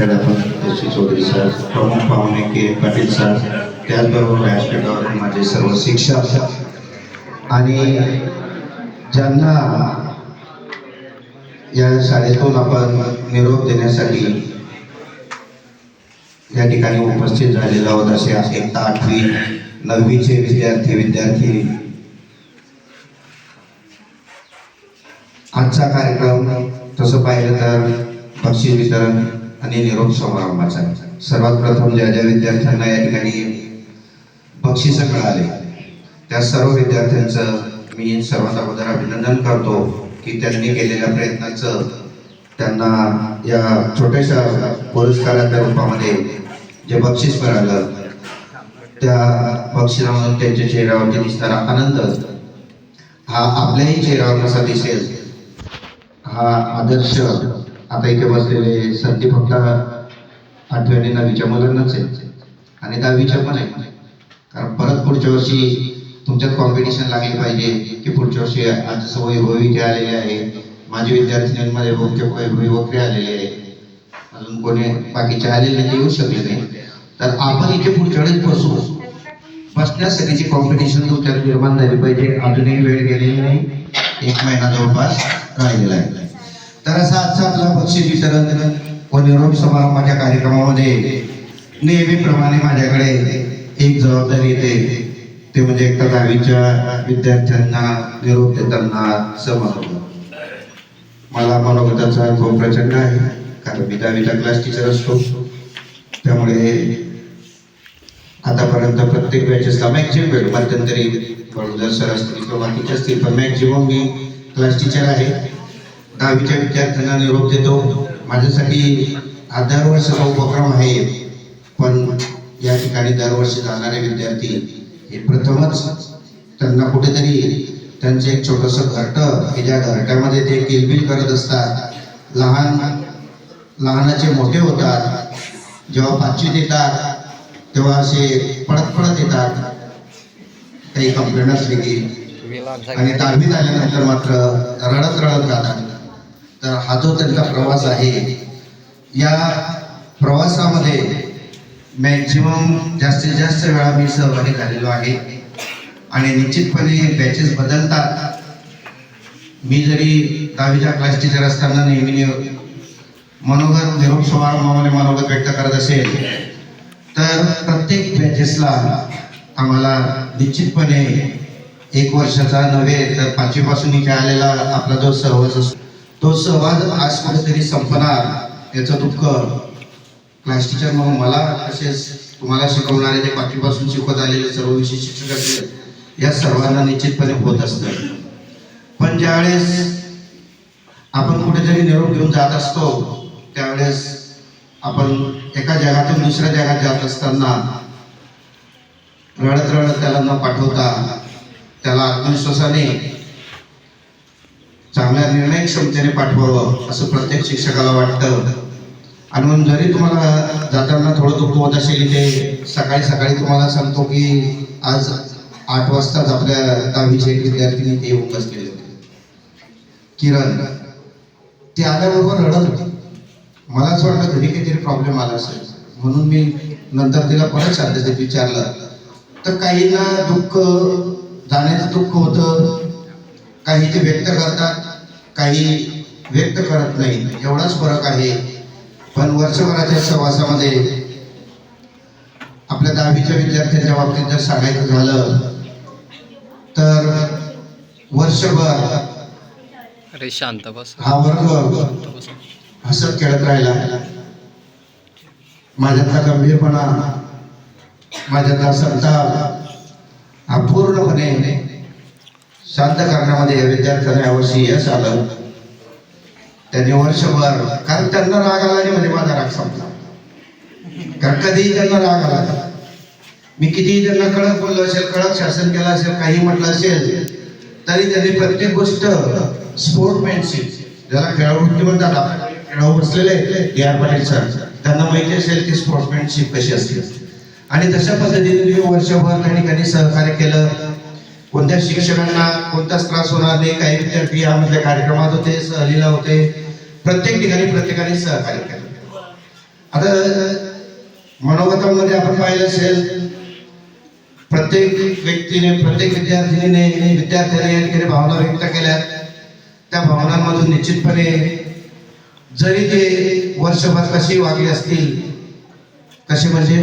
मुख्याध्यापक S C Chaudhari sir प्रमुख पाहुणे के पाटील सर त्याचबरोबर व्यासपीठावर माझे सर्व शिक्षक आणि ज्यांना या शाळेतून आपण निरोप देण्यासाठी या ठिकाणी उपस्थित झालेलो आहोत असे एक आठवी नववीचे विद्यार्थी विद्यार्थी. आजचा कार्यक्रम तसं पाहिलं तर बक्षीस वितरण आणि निरोप समारंभाचा. सर्वात प्रथम ज्या ज्या विद्यार्थ्यांना या ठिकाणी बक्षिसं मिळाले त्या सर्व विद्यार्थ्यांचं मी सर्वात अगोदर अभिनंदन करतो की त्यांनी केलेल्या प्रयत्नाचं त्यांना या छोट्याशा पुरस्काराच्या रूपामध्ये जे बक्षीस मिळालं त्या बक्षिसामधून त्यांच्या चेहऱ्यावरती दिसणारा आनंद हा आपल्याही चेहऱ्यावर कसा दिसेल हा आदर्श आता इथे बसलेले संधी फक्त आठव्या आणि नववीच्या मुलांनाच आहे. आणि दहावीच्या पण आहे. कारण परत पुढच्या वर्षी तुमच्यात कॉम्पिटिशन लागली पाहिजे की पुढच्या वर्षी आज जसं वैभवी हो जे आलेले आहे. माझे विद्यार्थिनींमध्ये हो बहुतेक वैभवी हो वगैरे आलेले आहे. अजून कोणी बाकीचे आलेले ते येऊ शकले नाही. तर आपण इथे पुढच्या वेळेस बसू. बसण्यासाठीची कॉम्पिटिशन तुमच्यात निर्माण झाली पाहिजे. अजूनही वेळ गेलेली नाही. एक महिना जवळपास राहिलेला आहे. तर असा आजचा आपला बक्षीस वितरण व निरोप समारंभाच्या कार्यक्रमामध्ये नेहमीप्रमाणे माझ्याकडे एक जबाबदारी येते. ते म्हणजे एकदा दहावीच्या विद्यार्थ्यांना निरोप देताना समारोह मला मनोगताचा अनुभव प्रचंड आहे कारण मी दहावीचा क्लास टीचर असतो. त्यामुळे आतापर्यंत प्रत्येक बॅचेसला मॅक्झिमम वेळ मध्यंतरी बळुदर सर असतील किंवा बाकीचे असतील पण मॅक्झिमम मी क्लास टीचर आहे. दहावीच्या विद्यार्थ्यांना निरोप देतो. माझ्यासाठी हा दरवर्षीचा उपक्रम आहे पण या ठिकाणी दरवर्षी जाणारे विद्यार्थी हे प्रथमच त्यांना कुठेतरी त्यांचं एक छोटंसं घरटं की ज्या घरट्यामध्ये ते किलबिल करत असतात. लहान लहानाचे मोठे होतात. जेव्हा पाचवीत येतात तेव्हा असे पडत पडत येतात. काही कंप्लेंट असली की आणि दहावीत आल्यानंतर मात्र रडत रडत राहतात तर हा जो त्यांचा प्रवास आहे या प्रवासामध्ये मॅक्झिमम जास्तीत जास्त वेळा मी सहभागी झालेलो आहे. आणि निश्चितपणे बॅचेस बदलतात. मी जरी दहावीच्या क्लास टीचर असताना नेहमी मनोगत निरोप समारंभामध्ये मनोगत व्यक्त करत असेल तर प्रत्येक बॅचेसला आम्हाला निश्चितपणे एक वर्षाचा नव्हे तर पाचवीपासून इथे आलेला आपला जो सहवास असतो तो सहवाद आज कुठेतरी संपणार याचं दुःख क्लास टीचर म्हणून मला तसेच तुम्हाला शिकवणारे जे पाचवीपासून शिकवत आलेले सर्व विषय शिक्षक असतील या सर्वांना निश्चितपणे होत असतं. पण ज्यावेळेस आपण कुठेतरी निरोप घेऊन जात असतो त्यावेळेस आपण एका जगातून दुसऱ्या जगात जात असताना रडत रडत त्याला न पाठवता त्याला आत्मविश्वासाने चांगल्या निर्णय क्षमतेने पाठवावं असं प्रत्येक शिक्षकाला वाटतं. आणि म्हणून जरी तुम्हाला जाताना थोडं दुःख होत असेल इथे सकाळी सकाळी तुम्हाला सांगतो की आज आठ वाजताच आपल्या दहावीचे एक विद्यार्थी ते येऊन बसलेले होते. किरण ते आल्याबरोबर रडत होती. मला असं वाटलं घरी काहीतरी प्रॉब्लेम आला असेल. म्हणून मी नंतर तिला परत शांततेत विचारलं तर काहींना दुःख जाण्याचं दुःख होतं? काही ते व्यक्त करतात काही व्यक्त करत नाही. एवढाच फरक आहे. पण वर्षभराच्या सहवासामध्ये आपल्या दहावीच्या विद्यार्थ्यांच्या बाबतीत जर सांगायचं झालं तर वर्षभर शांत बस. हा वर्ग हसत खेळत राहिला. माझ्यातला गंभीरपणा माझ्यातला संताप हा पूर्णपणे शांत करण्यामध्ये या विद्यार्थ्यांना यावर्षी यश आलं. त्यांनी वर्षभर कारण त्यांना राग आला आणि म्हणजे माझा राग संपला. कारण कधीही त्यांना राग आला मी कितीही त्यांना कळक बोललो असेल कळक शासन केलं असेल काही म्हटलं असेल तरी त्यांनी प्रत्येक गोष्ट स्पोर्टमॅनशिप ज्याला खेळाडू म्हणतात खेळाडू बसलेले डी आर पाटील सर त्यांना माहिती असेल की स्पोर्ट्समॅनशिप कशी असते. आणि तशा पद्धतीने वर्षभर त्या ठिकाणी सहकार्य केलं कोणत्या शिक्षकांना कोणताच त्रास होणार नाही काही विद्यार्थी यामधल्या कार्यक्रमात होते सहलीला होते प्रत्येक ठिकाणी प्रत्येकाने सहकार्य केलं. आता मनोगतामध्ये आपण पाहिलं असेल प्रत्येक व्यक्तीने प्रत्येक विद्यार्थिनीने विद्यार्थ्याने या ठिकाणी भावना व्यक्त केल्या. त्या भावनांमधून निश्चितपणे जरी ते वर्षभर कशी वागले असतील कसे म्हणजे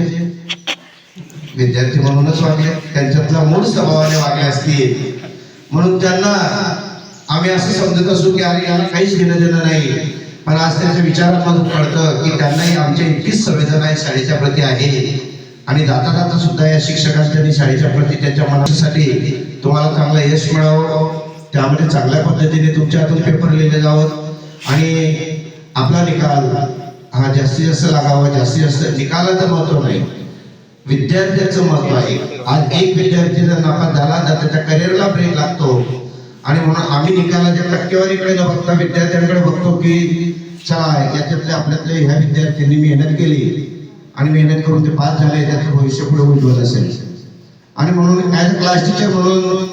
विद्यार्थी म्हणूनच वागले त्यांच्यातला मूळ स्वभावाने वागले असतील. म्हणून त्यांना आम्ही असं समजत असू की अरे याला काहीच घेणं देणं नाही. पण आज त्यांच्या विचारांमधून कळतं की त्यांनाही आमच्या इतकीच संवेदना आहे शाळेच्या प्रती आहे. आणि जाता जाता सुद्धा या शिक्षकांच्या शाळेच्या प्रती त्यांच्या मनासाठी तुम्हाला चांगलं यश मिळावं. त्यामध्ये चांगल्या पद्धतीने तुमच्या हातून पेपर लिहिले जावं. आणि आपला निकाल हा जास्तीत जास्त लागावा. जास्तीत जास्त निकालाचं महत्त्व नाही. विद्यार्थ्याचं महत्त्व आहे. आज एक विद्यार्थी जर नफा झाला तर त्याच्या करिअरला ब्रेक लागतो. आणि म्हणून आम्ही निकालाच्या टक्केवारीकडे न बघता विद्यार्थ्यांकडे बघतो की चला याच्यातले आपल्यातले ह्या विद्यार्थ्यांनी मेहनत केली. आणि मेहनत करून ते पास झाले त्याचं भविष्य पुढे उज्ज्वल असेल. आणि म्हणून ॲज क्लास टीचर म्हणून